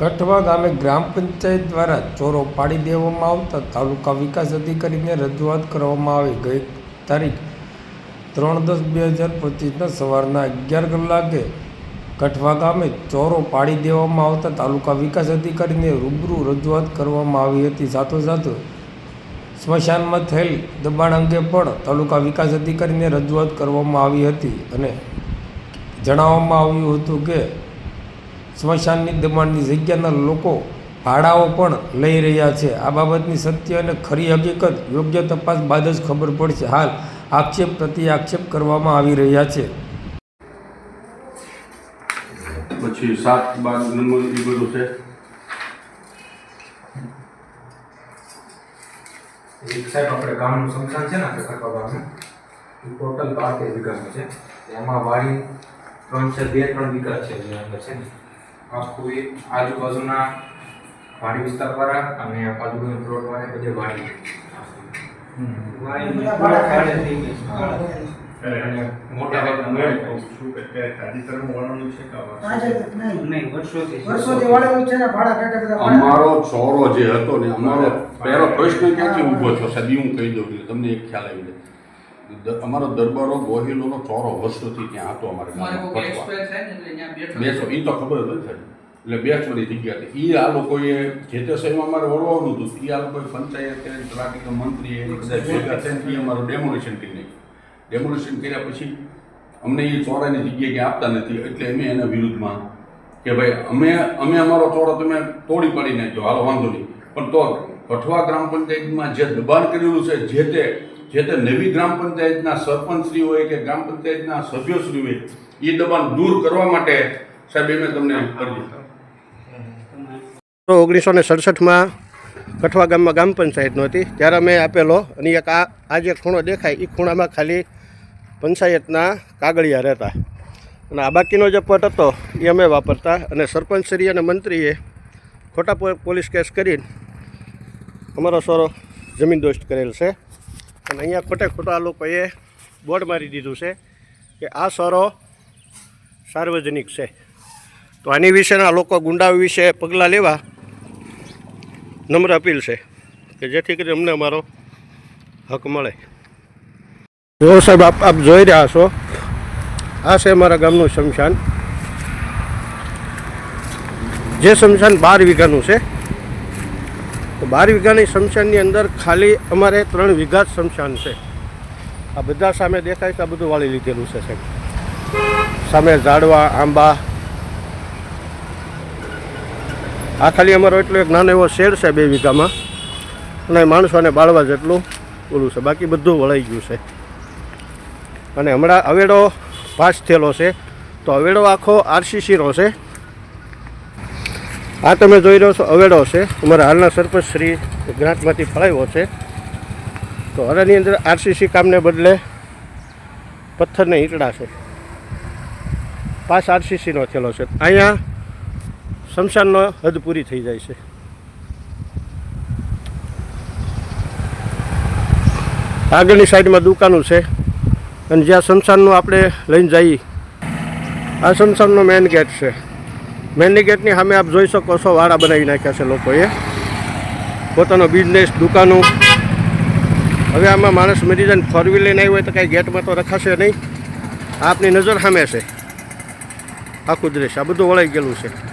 કઠવા ગામે ગ્રામ પંચાયત દ્વારા ચોરો પાડી દેવામાં આવતા તાલુકા વિકાસ અધિકારીને રજૂઆત કરવામાં આવી. ગઈ તારીખ ત્રણ દસ બે હજાર પચીસના સવારના અગિયાર કલાકે કઠવા ગામે ચોરો પાડી દેવામાં આવતા તાલુકા વિકાસ અધિકારીને રૂબરૂ રજૂઆત કરવામાં આવી હતી. સાથોસાથ સ્મશાનમાં થયેલ દબાણ અંગે પણ તાલુકા વિકાસ અધિકારીને રજૂઆત કરવામાં આવી હતી અને જણાવવામાં આવ્યું હતું કે સ્મશાનની દબાણની જગ્યાના લોકો ભાડાઓ પણ લઈ રહ્યા છે. આ બાબતની સત્ય અને ખરી હકીકત યોગ્ય તપાસ બાદ જ ખબર પડશે. હાલ આક્ષેપ પ્રતિ આક્ષેપ કરવામાં આવી રહ્યા છે. પછી સાત બાર નંબર એ બધું છે. એક સાહેબ આપણે ગામનું સંસ્થાન છે ને આપણે કટવા ગામનું એ ટોટલ બાર તેર વીઘાનું છે. એમાં વાડી ત્રણ છે બે ત્રણ વીઘા છે જે અંદર છે ને. આખું આજુબાજુના વાડી વિસ્તારવાળા અને આજુબાજુ પ્લોટ વાળા બધે વાડી મોટા. અમારો ચોરો જે હતો ને અમારો પહેલો પ્રશ્ન ક્યાંથી ઊભો થયો? સદી હું કહી દઉં તમને એક ખ્યાલ આવી જાય. અમારો દરબારો ગોહિલોનો ચોરો વર્ષોથી ત્યાં હતો અમારે બેસો એ તો ખબર જ નથી એટલે બેસવાની જગ્યા હતી. એ આ લોકોએ જે તે સમયમાં અમારે વળવાનું હતું એ આ લોકોએ પંચાયત કરીને તલાટી મંત્રી એ બધા ભેગા થઈને એ અમારું ડેમોલેશન કરી નાખ્યું. ડેમોલેશન કર્યા પછી અમને એ ચોરાની જગ્યાએ ક્યાં આપતા નથી એટલે અમે એના વિરુદ્ધમાં કે ભાઈ અમે અમે અમારો ચોરો તમે તોડી પાડી નાખ્યો હાલો વાંધો નહીં. પણ તો કઠવા ગ્રામ પંચાયતમાં જે દબાણ કરેલું છે જે તે જે તે નવી ગ્રામ પંચાયતના સરપંચશ્રી હોય કે ગ્રામ પંચાયતના સભ્યશ્રી હોય એ દબાણ દૂર કરવા માટે સાહેબ, એમે તમને અરજી ઓગણીસો ને સડસઠમાં કઠવા ગામમાં ગ્રામ પંચાયતનો હતી. ત્યારે અમે આપેલો, અને એક આ આ જે ખૂણો દેખાય એ ખૂણામાં ખાલી પંચાયતના કાગળિયા રહેતા. અને આ બાકીનો જે પટ હતો એ અમે વાપરતા. અને સરપંચશ્રી અને મંત્રીએ ખોટા પોલીસ કેસ કરીને અમારો સોરો જમીન દોસ્ત કરેલ છે. અને અહીંયા ખોટે ખોટા લોકોએ બોર્ડ મારી દીધું છે કે આ સોરો સાર્વજનિક છે. તો આની વિશેના લોકો ગુંડા વિશે પગલાં લેવા નમ્ર અપીલ છે કે જેથી કરી અમને અમારો હક મળે. જો સાહેબ, આપ આપ જોઈ રહ્યા છો. આ છે અમારા ગામનું શમશાન. જે શમશાન બાર વીઘાનું છે. તો બાર વીઘાની શમશાનની અંદર ખાલી અમારે ત્રણ વીઘા જ શમશાન છે. આ બધા સામે દેખાય છે, આ બધું વાળી લીધેલું છે, સાહેબ. સામે ઝાડવા, આંબા. આ ખાલી અમારો એટલો એક નાનો એવો શેડ છે બે વીઘામાં. અને માણસોને બાળવા જેટલું ઓલું છે. બાકી બધું વળાઈ ગયું છે. અને હમણાં અવેડો પાસ થયેલો છે. તો અવેડો આખો આરસીસીનો છે. આ તમે જોઈ રહ્યો છો, અવેડો છે. અમારા હાલના સરપંચ શ્રી ગ્રાન્ટમાંથી ફળાવ્યો છે. તો હરાની અંદર આરસીસી કામને બદલે પથ્થરને ઈંટડા છે. પાસ આરસીસીનો થયેલો છે. અહીંયા શમશાનનો હદ પૂરી થઈ જાય છે. આગળની સાઈડમાં દુકાનો છે. અને જ્યાં શમશાનનું આપણે લઈને જઈએ, આ શમશાનનો મેઇન ગેટ છે. મેઇન ગેટની સામે આપ જોઈ શકો છો વાળા બનાવી નાખ્યા છે લોકોએ. પોતાનો બિઝનેસ દુકાનો. હવે આમાં માણસ મરી જાય ફોર વ્હીલ આવ્યો હોય તો કાંઈ ગેટમાં તો રખાશે નહીં. આપની નજર સામે છે. આખું દ્રશ્ય. આ બધું વળાઈ ગયેલું છે.